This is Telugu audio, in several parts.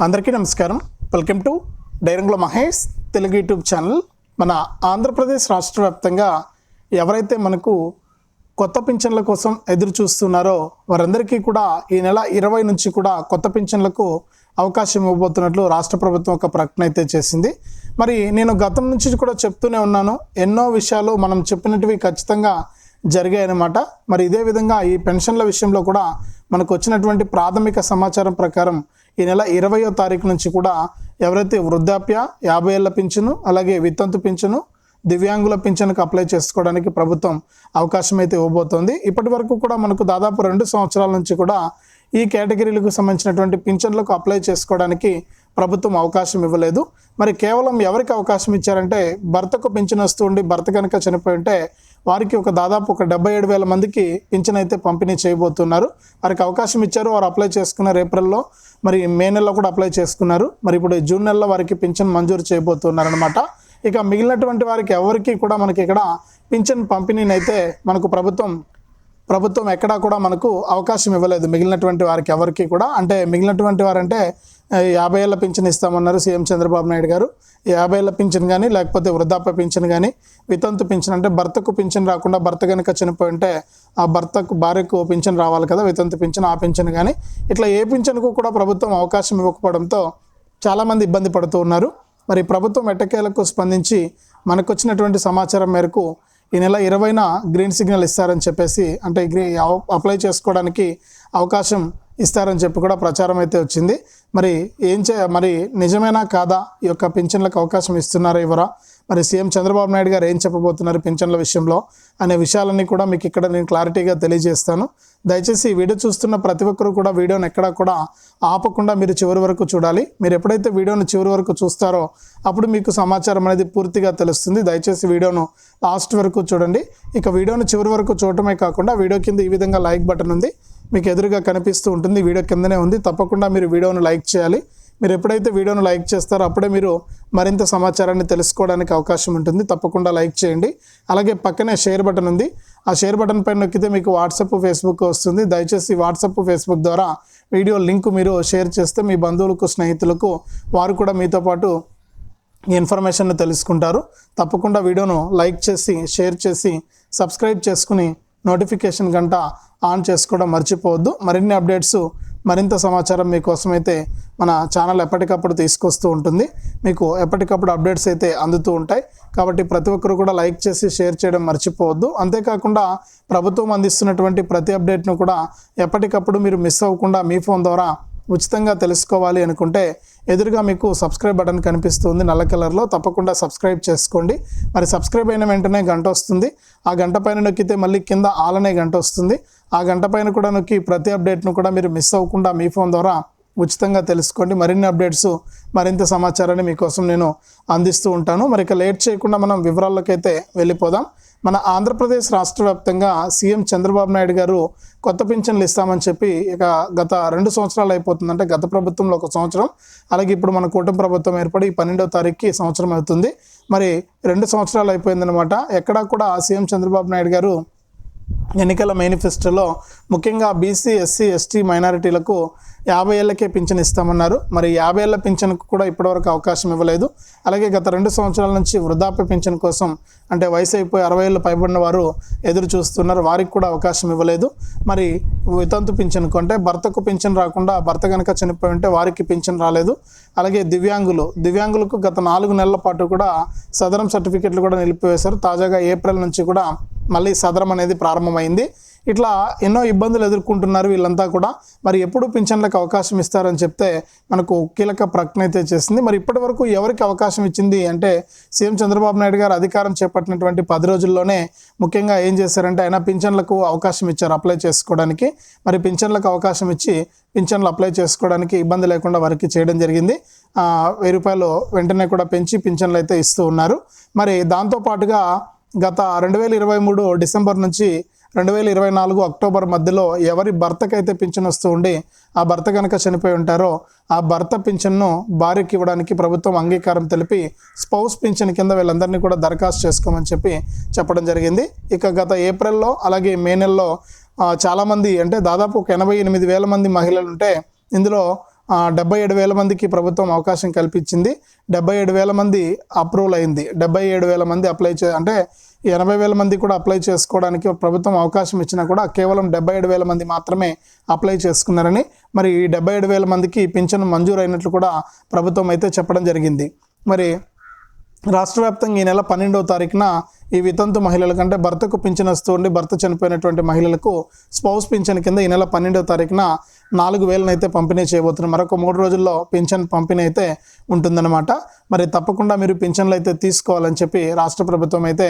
అందరికీ నమస్కారం. Welcome to Dairangula Mahesh Telugu YouTube channel. మన ఆంధ్రప్రదేశ్ రాష్ట్ర వ్యాప్తంగా ఎవరైతే మనకు కొత్త పింఛన్ల కోసం ఎదురు చూస్తున్నారో వారందరికీ కూడా ఈ నెల ఇరవై నుంచి కూడా కొత్త పింఛన్లకు అవకాశం ఇవ్వబోతున్నట్లు రాష్ట్ర ప్రభుత్వం ఒక ప్రకటన అయితే చేసింది. మరి నేను గతం నుంచి కూడా చెప్తూనే ఉన్నాను. ఎన్నో విషయాలు మనం చెప్పినటివి ఖచ్చితంగా జరిగాయన్నమాట. మరి ఇదే విధంగా ఈ పెన్షన్ల విషయంలో కూడా మనకు వచ్చినటువంటి ప్రాథమిక సమాచారం ప్రకారం ఈ నెల ఇరవయో తారీఖు నుంచి కూడా ఎవరైతే వృద్ధాప్య యాభై ఏళ్ళ పింఛను అలాగే వితంతు పింఛను దివ్యాంగుల పింఛన్కు అప్లై చేసుకోవడానికి ప్రభుత్వం అవకాశం అయితే ఇవ్వబోతోంది. ఇప్పటి వరకు కూడా మనకు దాదాపు రెండు సంవత్సరాల నుంచి కూడా ఈ కేటగిరీలకు సంబంధించినటువంటి పింఛన్లకు అప్లై చేసుకోవడానికి ప్రభుత్వం అవకాశం ఇవ్వలేదు. మరి కేవలం ఎవరికి అవకాశం ఇచ్చారంటే భర్తకు పింఛన్ వస్తూ ఉండి భర్త కనుక చనిపోయి ఉంటే వారికి ఒక దాదాపు ఒక డెబ్బై ఏడు వేల మందికి పింఛన్ అయితే పంపిణీ చేయబోతున్నారు. వారికి అవకాశం ఇచ్చారు వారు అప్లై చేసుకున్నారు ఏప్రిల్లో. మరి మే నెలలో కూడా అప్లై చేసుకున్నారు. మరి ఇప్పుడు జూన్ నెలలో వారికి పింఛన్ మంజూరు చేయబోతున్నారు అనమాట ఇక మిగిలినటువంటి వారికి ఎవరికి కూడా మనకి ఇక్కడ పింఛన్ పంపిణీని అయితే మనకు ప్రభుత్వం ప్రభుత్వం ఎక్కడా కూడా మనకు అవకాశం ఇవ్వలేదు. మిగిలినటువంటి వారికి ఎవరికి కూడా. అంటే మిగిలినటువంటి వారంటే యాభై ఏళ్ళ పింఛన్ ఇస్తామన్నారు సీఎం చంద్రబాబు నాయుడు గారు. యాభై ఏళ్ళ పింఛన్ కానీ లేకపోతే వృద్ధాప్య పింఛన్ కానీ వితంతు పింఛన్ అంటే భర్తకు పింఛన్ రాకుండా భర్త కనుక చనిపోయి ఉంటే ఆ భర్తకు భార్యకు పింఛన్ రావాలి కదా వితంతు పింఛన్ ఆ పింఛన్ కానీ ఇట్లా ఏ పింఛన్కు కూడా ప్రభుత్వం అవకాశం ఇవ్వకపోవడంతో చాలామంది ఇబ్బంది పడుతూ ఉన్నారు. మరి ప్రభుత్వం ఎట్టకేలకు స్పందించి మనకు వచ్చినటువంటి సమాచారం మేరకు ఈ నెల ఇరవైన గ్రీన్ సిగ్నల్ ఇస్తారని చెప్పేసి అంటే గ్రీ అప్లై చేసుకోవడానికి అవకాశం ఇస్తారని చెప్పి కూడా ప్రచారం అయితే వచ్చింది. మరి ఏం చే మరి నిజమేనా కాదా ఈ యొక్క పింఛన్లకు అవకాశం ఇస్తున్నారా ఇవ్వరా మరి సీఎం చంద్రబాబు నాయుడు గారు ఏం చెప్పబోతున్నారు పింఛన్ల విషయంలో అనే విషయాలన్నీ కూడా మీకు ఇక్కడ నేను క్లారిటీగా తెలియజేస్తాను. దయచేసి ఈ వీడియో చూస్తున్న ప్రతి ఒక్కరూ కూడా వీడియోని ఎక్కడా కూడా ఆపకుండా మీరు చివరి వరకు చూడాలి. మీరు ఎప్పుడైతే వీడియోను చివరి వరకు చూస్తారో అప్పుడు మీకు సమాచారం అనేది పూర్తిగా తెలుస్తుంది. దయచేసి వీడియోను లాస్ట్ వరకు చూడండి. ఇక వీడియోను చివరి వరకు చూడటమే కాకుండా వీడియో కింద ఈ విధంగా లైక్ బటన్ ఉంది. మీకు ఎదురుగా కనిపిస్తూ ఉంటుంది. వీడియో కిందనే ఉంది. తప్పకుండా మీరు వీడియోను లైక్ చేయాలి. మీరు ఎప్పుడైతే వీడియోను లైక్ చేస్తారో అప్పుడే మీరు మరింత సమాచారాన్ని తెలుసుకోవడానికి అవకాశం ఉంటుంది. తప్పకుండా లైక్ చేయండి. అలాగే పక్కనే షేర్ బటన్ ఉంది. ఆ షేర్ బటన్ పైన నొక్కితే మీకు వాట్సాప్ ఫేస్బుక్ వస్తుంది. దయచేసి వాట్సాప్ ఫేస్బుక్ ద్వారా వీడియో లింక్ మీరు షేర్ చేస్తే మీ బంధువులకు స్నేహితులకు వారు కూడా మీతో పాటు ఇన్ఫర్మేషన్ తెలుసుకుంటారు. తప్పకుండా వీడియోను లైక్ చేసి షేర్ చేసి సబ్స్క్రైబ్ చేసుకుని నోటిఫికేషన్ గంట ఆన్ చేసుకోవడం మర్చిపోవద్దు. మరిన్ని అప్డేట్స్ మరింత సమాచారం మీకోసమైతే మన ఛానల్ ఎప్పటికప్పుడు తీసుకొస్తూ ఉంటుంది. మీకు ఎప్పటికప్పుడు అప్డేట్స్ అయితే అందుతూ ఉంటాయి. కాబట్టి ప్రతి ఒక్కరు కూడా లైక్ చేసి షేర్ చేయడం మర్చిపోవద్దు. అంతేకాకుండా ప్రభుత్వం అందిస్తున్నటువంటి ప్రతి అప్డేట్ను కూడా ఎప్పటికప్పుడు మీరు మిస్ అవ్వకుండా మీ ఫోన్ ద్వారా ఉచితంగా తెలుసుకోవాలి అనుకుంటే ఎదురుగా మీకు సబ్స్క్రైబ్ బటన్ కనిపిస్తుంది నల్ల కలర్లో. తప్పకుండా సబ్స్క్రైబ్ చేసుకోండి. మరి సబ్స్క్రైబ్ అయిన వెంటనే గంట వస్తుంది. ఆ గంట పైన నొక్కితే మళ్ళీ కింద ఆలనే గంట వస్తుంది. ఆ గంట పైన కూడా నొక్కి ప్రతి అప్డేట్ను కూడా మీరు మిస్ అవ్వకుండా మీ ఫోన్ ద్వారా ఉచితంగా తెలుసుకోండి. మరిన్ని అప్డేట్స్ మరింత సమాచారాన్ని మీకోసం నేను అందిస్తూ ఉంటాను. మరి ఇక లేట్ చేయకుండా మనం వివరాల్లోకైతే వెళ్ళిపోదాం. మన ఆంధ్రప్రదేశ్ రాష్ట్ర వ్యాప్తంగా సీఎం చంద్రబాబు నాయుడు గారు కొత్త పింఛన్లు ఇస్తామని చెప్పి ఇక గత రెండు సంవత్సరాలు అయిపోతుందంటే గత ప్రభుత్వంలో ఒక సంవత్సరం అలాగే ఇప్పుడు మన కూటమి ప్రభుత్వం ఏర్పడి పన్నెండవ తారీఖుకి సంవత్సరం అవుతుంది. మరి రెండు సంవత్సరాలు అయిపోయిందనమాట ఎక్కడా కూడా సీఎం చంద్రబాబు నాయుడు గారు ఎన్నికల మేనిఫెస్టోలో ముఖ్యంగా బీసీ ఎస్సీ ఎస్టీ మైనారిటీలకు యాభై ఏళ్ళకే పింఛన్ ఇస్తామన్నారు. మరి యాభై ఏళ్ళ పింఛన్కు కూడా ఇప్పటివరకు అవకాశం ఇవ్వలేదు. అలాగే గత రెండు సంవత్సరాల నుంచి వృద్ధాప్య పింఛన్ కోసం అంటే వయసు అయిపోయి అరవై ఏళ్ళు పైబడిన వారు ఎదురు చూస్తున్నారు. వారికి కూడా అవకాశం ఇవ్వలేదు. మరి వితంతు పింఛన్కు అంటే భర్తకు పింఛన్ రాకుండా భర్త కనుక చనిపోయి ఉంటే వారికి పింఛన్ రాలేదు. అలాగే దివ్యాంగులు దివ్యాంగులకు గత నాలుగు నెలల పాటు కూడా సదరం సర్టిఫికెట్లు కూడా నిలిపివేశారు. తాజాగా ఏప్రిల్ నుంచి కూడా మళ్ళీ సదరం అనేది ప్రారంభమైంది. ఇట్లా ఎన్నో ఇబ్బందులు ఎదుర్కొంటున్నారు వీళ్ళంతా కూడా. మరి ఎప్పుడు పింఛన్లకు అవకాశం ఇస్తారని చెప్తే మనకు కీలక ప్రకటన అయితే చేసింది. మరి ఇప్పటి వరకు ఎవరికి అవకాశం ఇచ్చింది అంటే సీఎం చంద్రబాబు నాయుడు గారు అధికారం చేపట్టినటువంటి పది రోజుల్లోనే ముఖ్యంగా ఏం చేశారంటే ఆయన పింఛన్లకు అవకాశం ఇచ్చారు అప్లై చేసుకోవడానికి. మరి పింఛన్లకు అవకాశం ఇచ్చి పింఛన్లు అప్లై చేసుకోవడానికి ఇబ్బంది లేకుండా వారికి చేయడం జరిగింది. వెయ్యి రూపాయలు వెంటనే కూడా పెంచి పింఛన్లు అయితే ఇస్తూ ఉన్నారు. మరి దాంతోపాటుగా గత రెండు వేల ఇరవై మూడు డిసెంబర్ నుంచి రెండు వేల ఇరవై నాలుగు అక్టోబర్ మధ్యలో ఎవరి భర్తకైతే పింఛన్ వస్తూ ఉండి ఆ భర్త కనుక చనిపోయి ఉంటారో ఆ భర్త పింఛన్ను భార్యకి ఇవ్వడానికి ప్రభుత్వం అంగీకారం తెలిపి స్పౌస్ పింఛన్ కింద వీళ్ళందరినీ కూడా దరఖాస్తు చేసుకోమని చెప్పి చెప్పడం జరిగింది. ఇక గత ఏప్రిల్లో అలాగే మే నెలలో చాలామంది అంటే దాదాపు ఒక ఎనభై ఎనిమిది వేల మంది మహిళలు ఉంటే ఇందులో డెబ్బై ఏడు వేల మందికి ప్రభుత్వం అవకాశం కల్పించింది. డెబ్బై ఏడు వేల మంది అప్రూవల్ అయింది. డెబ్బై ఏడు వేల మంది అప్లై చే అంటే ఎనభై వేల మంది కూడా అప్లై చేసుకోవడానికి ప్రభుత్వం అవకాశం ఇచ్చినా కూడా కేవలం డెబ్బై ఏడు వేల మంది మాత్రమే అప్లై చేసుకున్నారని మరి ఈ డెబ్బై ఏడు వేల మందికి పింఛను మంజూరు అయినట్లు కూడా ప్రభుత్వం అయితే చెప్పడం జరిగింది. మరి రాష్ట్ర వ్యాప్తంగా ఈ నెల పన్నెండవ తారీఖున ఈ వితంతు మహిళల కంటే భర్తకు పింఛన్ వస్తుండి ఉండి భర్త చనిపోయినటువంటి మహిళలకు స్పౌస్ పింఛన్ కింద ఈ నెల పన్నెండవ తారీఖున నాలుగు వేలను అయితే పంపిణీ చేయబోతున్నారు. మరొక మూడు రోజుల్లో పింఛన్ పంపిణీ అయితే ఉంటుందన్నమాట. మరి తప్పకుండా మీరు పింఛన్లు అయితే తీసుకోవాలని చెప్పి రాష్ట్ర ప్రభుత్వం అయితే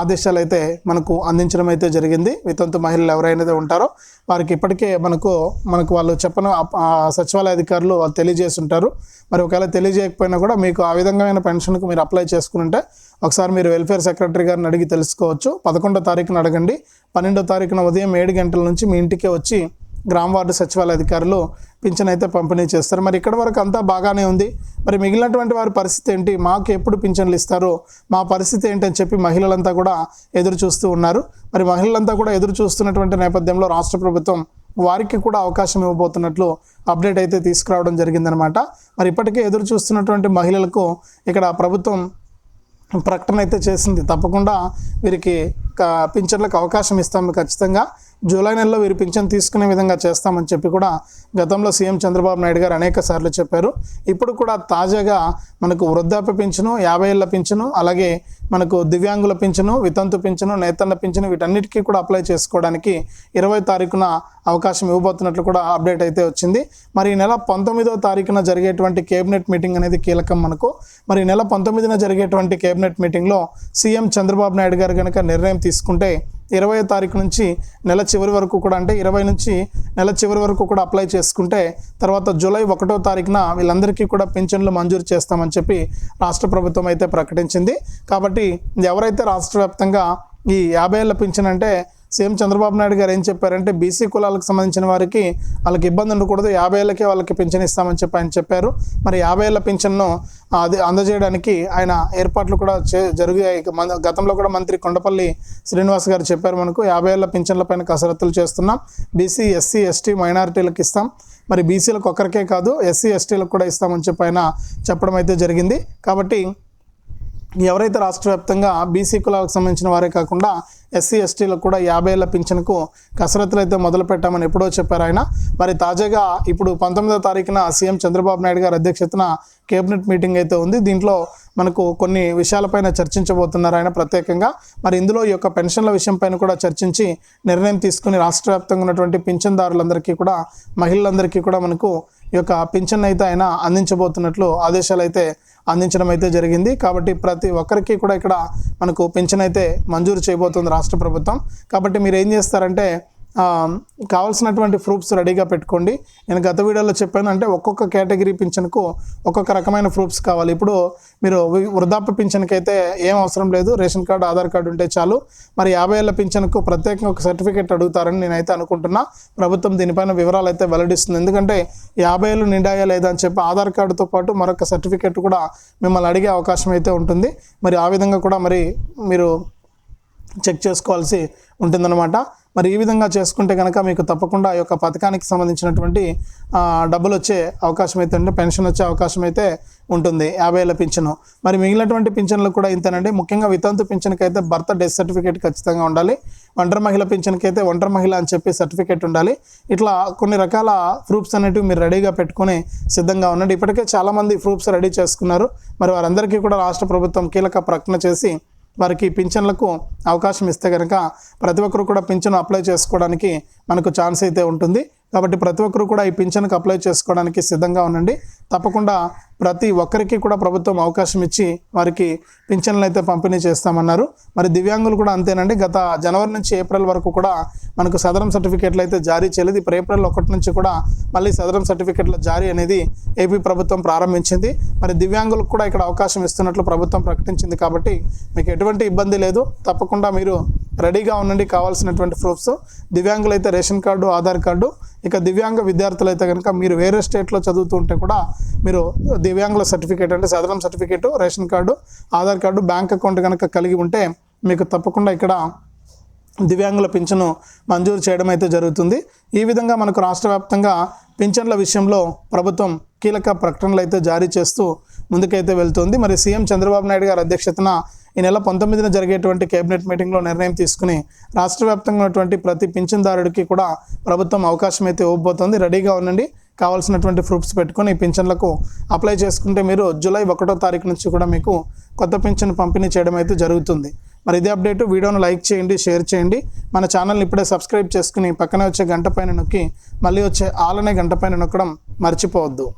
ఆదేశాలు అయితే మనకు అందించడం అయితే జరిగింది. వితంతు మహిళలు ఎవరైనా ఉంటారో వారికి ఇప్పటికే మనకు మనకు వాళ్ళు చెప్పను ఆ సచివాలయ అధికారులు వాళ్ళు తెలియజేసి ఉంటారు మరి ఒకవేళ తెలియజేయకపోయినా కూడా మీకు ఆ విధంగా పెన్షన్కు మీరు అప్లై చేసుకుంటే ఒకసారి మీరు వెల్ఫేర్ సెక్రటరీ గారిని అడిగి తెలుసుకోవచ్చు. పదకొండో తారీఖున అడగండి. పన్నెండో తారీఖున ఉదయం ఏడు గంటల నుంచి మీ ఇంటికే వచ్చి గ్రామ వార్డు సచివాలయ అధికారులు పింఛన్ అయితే పంపిణీ చేస్తారు. మరి ఇక్కడ వరకు అంతా బాగానే ఉంది. మరి మిగిలినటువంటి వారి పరిస్థితి ఏంటి? మాకు ఎప్పుడు పింఛన్లు ఇస్తారు? మా పరిస్థితి ఏంటని చెప్పి మహిళలంతా కూడా ఎదురు చూస్తూ ఉన్నారు. మరి మహిళలంతా కూడా ఎదురు చూస్తున్నటువంటి నేపథ్యంలో రాష్ట్ర ప్రభుత్వం వారికి కూడా అవకాశం ఇవ్వబోతున్నట్లు అప్డేట్ అయితే తీసుకురావడం జరిగిందనమాట మరి ఇప్పటికే ఎదురు చూస్తున్నటువంటి మహిళలకు ఇక్కడ ప్రభుత్వం ప్రకటన అయితే చేసింది. తప్పకుండా వీరికి పింఛన్లకు అవకాశం ఇస్తాము ఖచ్చితంగా. జూలై నెలలో వీరు పింఛన్ తీసుకునే విధంగా చేస్తామని చెప్పి కూడా గతంలో సీఎం చంద్రబాబు నాయుడు గారు అనేక సార్లు చెప్పారు. ఇప్పుడు కూడా తాజాగా మనకు వృద్ధాప్య పింఛను యాభై ఏళ్ళ పింఛను అలాగే మనకు దివ్యాంగుల పింఛను వితంతు పింఛను నేతన్న పింఛను వీటన్నిటికీ కూడా అప్లై చేసుకోవడానికి ఇరవై తారీఖున అవకాశం ఇవ్వబోతున్నట్లు కూడా అప్డేట్ అయితే వచ్చింది. మరి ఈ నెల పంతొమ్మిదో తారీఖున జరిగేటువంటి కేబినెట్ మీటింగ్ అనేది కీలకం మనకు. మరి ఈ నెల పంతొమ్మిదిన జరిగేటువంటి కేబినెట్ మీటింగ్లో సీఎం చంద్రబాబు నాయుడు గారు కనుక నిర్ణయం తీసుకుంటే ఇరవై తారీఖు నుంచి నెల చివరి వరకు కూడా అంటే ఇరవై నుంచి నెల చివరి వరకు కూడా అప్లై చేసుకుంటే తర్వాత జూలై ఒకటో తారీఖున వీళ్ళందరికీ కూడా పింఛన్లు మంజూరు చేస్తామని చెప్పి రాష్ట్ర ప్రభుత్వం అయితే ప్రకటించింది. కాబట్టి ఎవరైతే రాష్ట్ర వ్యాప్తంగా ఈ యాభై ఏళ్ళ పింఛన్ అంటే సీఎం చంద్రబాబు నాయుడు గారు ఏం చెప్పారంటే బీసీ కులాలకు సంబంధించిన వారికి వాళ్ళకి ఇబ్బంది ఉండకూడదు యాభై ఏళ్ళకే వాళ్ళకి పింఛన్ ఇస్తామని చెప్పి ఆయన చెప్పారు. మరి యాభై ఏళ్ళ పింఛన్ను అది అందజేయడానికి ఆయన ఏర్పాట్లు కూడా చే జరిగాయి. గతంలో కూడా మంత్రి కొండపల్లి శ్రీనివాస్ గారు చెప్పారు మనకు యాభై ఏళ్ళ పింఛన్ల పైన కసరత్తులు చేస్తున్నాం. బీసీ ఎస్సీ ఎస్టీ మైనారిటీలకు ఇస్తాం. మరి బీసీలకు ఒక్కరికే కాదు ఎస్సీ ఎస్టీలకు కూడా ఇస్తామని చెప్పి ఆయన చెప్పడం అయితే జరిగింది. కాబట్టి ఎవరైతే రాష్ట్ర వ్యాప్తంగా బీసీ కులాలకు సంబంధించిన వారే కాకుండా ఎస్సీ ఎస్టీలకు కూడా యాభై ఏళ్ళ పింఛన్కు కసరత్తులు అయితే మొదలు పెట్టామని ఎప్పుడో చెప్పారు ఆయన. మరి తాజాగా ఇప్పుడు పంతొమ్మిదో తారీఖున సీఎం చంద్రబాబు నాయుడు గారి అధ్యక్షతన కేబినెట్ మీటింగ్ అయితే ఉంది. దీంట్లో మనకు కొన్ని విషయాలపైన చర్చించబోతున్నారు ఆయన ప్రత్యేకంగా. మరి ఇందులో ఈ యొక్క పెన్షన్ల విషయంపైన కూడా చర్చించి నిర్ణయం తీసుకుని రాష్ట్ర వ్యాప్తంగా ఉన్నటువంటి పింఛన్దారులందరికీ కూడా మహిళలందరికీ కూడా మనకు యొక్క పింఛన్ అయితే ఆయన అందించబోతున్నట్లు ఆదేశాలు అయితే అందించడం అయితే జరిగింది. కాబట్టి ప్రతి ఒక్కరికి కూడా ఇక్కడ మనకు పింఛన్ అయితే మంజూరు చేయబోతుంది రాష్ట్ర ప్రభుత్వం. కాబట్టి మీరు ఏం చేస్తారంటే కావాల్సినటువంటి ప్రూఫ్స్ రెడీగా పెట్టుకోండి. నేను గత వీడియోలో చెప్పాను అంటే ఒక్కొక్క కేటగిరీ పింఛన్కు ఒక్కొక్క రకమైన ప్రూఫ్స్ కావాలి. ఇప్పుడు మీరు వృద్ధాప్య పింఛన్కి అయితే ఏం అవసరం లేదు. రేషన్ కార్డు ఆధార్ కార్డు ఉంటే చాలు. మరి యాభై ఏళ్ళ పింఛన్కు ప్రత్యేకంగా ఒక సర్టిఫికేట్ అడుగుతారని నేనైతే అనుకుంటున్నా. ప్రభుత్వం దీనిపైన వివరాలు అయితే వెల్లడిస్తుంది. ఎందుకంటే యాభై ఏళ్ళు నిండాయా లేదా అని చెప్పి ఆధార్ కార్డుతో పాటు మరొక సర్టిఫికేట్ కూడా మిమ్మల్ని అడిగే అవకాశం అయితే ఉంటుంది. మరి ఆ విధంగా కూడా మరి మీరు చెక్ చేసుకోవాల్సి ఉంటుందన్నమాట. మరి ఈ విధంగా చేసుకుంటే కనుక మీకు తప్పకుండా ఈ యొక్క పథకానికి సంబంధించినటువంటి డబ్బులు వచ్చే అవకాశం అయితే ఉంటే పెన్షన్ వచ్చే అవకాశం అయితే ఉంటుంది. యాభై ఏళ్ళ పింఛను. మరి మిగిలినటువంటి పింఛన్లు కూడా ఇంతేనండి. ముఖ్యంగా వితంతు పింఛన్కి అయితే భర్త డెత్ సర్టిఫికేట్ ఖచ్చితంగా ఉండాలి. ఒంటరి మహిళ పింఛన్కి అయితే ఒంటరి మహిళ అని చెప్పి సర్టిఫికేట్ ఉండాలి. ఇట్లా కొన్ని రకాల ప్రూఫ్స్ అనేటివి మీరు రెడీగా పెట్టుకొని సిద్ధంగా ఉండండి. ఇప్పటికే చాలామంది ప్రూఫ్స్ రెడీ చేసుకున్నారు. మరి వారందరికీ కూడా రాష్ట్ర ప్రభుత్వం కీలక ప్రకటన చేసి వారికి పింఛన్లకు అవకాశం ఇస్తే కనుక ప్రతి ఒక్కరు కూడా పింఛను అప్లై చేసుకోవడానికి మనకు ఛాన్స్ అయితే ఉంటుంది. కాబట్టి ప్రతి ఒక్కరు కూడా ఈ పింఛన్కి అప్లై చేసుకోవడానికి సిద్ధంగా ఉండండి. తప్పకుండా ప్రతి ఒక్కరికి కూడా ప్రభుత్వం అవకాశం ఇచ్చి వారికి పింఛన్లు అయితే పంపిణీ చేస్తామన్నారు. మరి దివ్యాంగులు కూడా అంతేనండి. గత జనవరి నుంచి ఏప్రిల్ వరకు కూడా మనకు సదరం సర్టిఫికేట్లు అయితే జారీ చేయలేదు. ఇప్పుడు ఏప్రిల్ ఒకటి నుంచి కూడా మళ్ళీ సదరం సర్టిఫికేట్ల జారీ అనేది ఏపీ ప్రభుత్వం ప్రారంభించింది. మరి దివ్యాంగులకు కూడా ఇక్కడ అవకాశం ఇస్తున్నట్లు ప్రభుత్వం ప్రకటించింది కాబట్టి మీకు ఎటువంటి ఇబ్బంది లేదు. తప్పకుండా మీరు రెడీగా ఉండండి కావాల్సినటువంటి ప్రూఫ్స్. దివ్యాంగులు అయితే రేషన్ కార్డు ఆధార్ కార్డు. ఇక దివ్యాంగ విద్యార్థులు అయితే కనుక మీరు వేరే స్టేట్లో చదువుతూ ఉంటే కూడా మీరు దివ్యాంగుల సర్టిఫికేట్ అంటే Sadaram certificate ration card Aadhaar card bank account కనుక కలిగి ఉంటే మీకు తప్పకుండా ఇక్కడ దివ్యాంగుల పింఛను మంజూరు చేయడం అయితే జరుగుతుంది. ఈ విధంగా మనకు రాష్ట్ర వ్యాప్తంగా పింఛన్ల విషయంలో ప్రభుత్వం కీలక ప్రకటనలు అయితే జారీ చేస్తూ ముందుకైతే వెళ్తుంది. మరి సీఎం చంద్రబాబు నాయుడు గారి అధ్యక్షతన ఈ నెల పంతొమ్మిదిన జరిగేటువంటి కేబినెట్ మీటింగ్లో నిర్ణయం తీసుకుని రాష్ట్ర వ్యాప్తంగా ఉన్నటువంటి ప్రతి పింఛన్దారుడికి కూడా ప్రభుత్వం అవకాశం అయితే ఇవ్వబోతోంది. రెడీగా ఉండండి. కావాల్సినటువంటి ప్రూఫ్స్ పెట్టుకొని పింఛన్లకు అప్లై చేసుకుంటే మీరు జూలై ఒకటో తారీఖు నుంచి కూడా మీకు కొత్త పింఛన్ పంపిణీ చేయడం అయితే జరుగుతుంది. మరి ఇదే అప్డేట్. వీడియోను లైక్ చేయండి షేర్ చేయండి. మన ఛానల్ని ఇప్పుడే సబ్స్క్రైబ్ చేసుకుని పక్కనే వచ్చే గంట పైన నొక్కి మళ్ళీ వచ్చే ఆలనే గంట పైన నొక్కడం మర్చిపోవద్దు.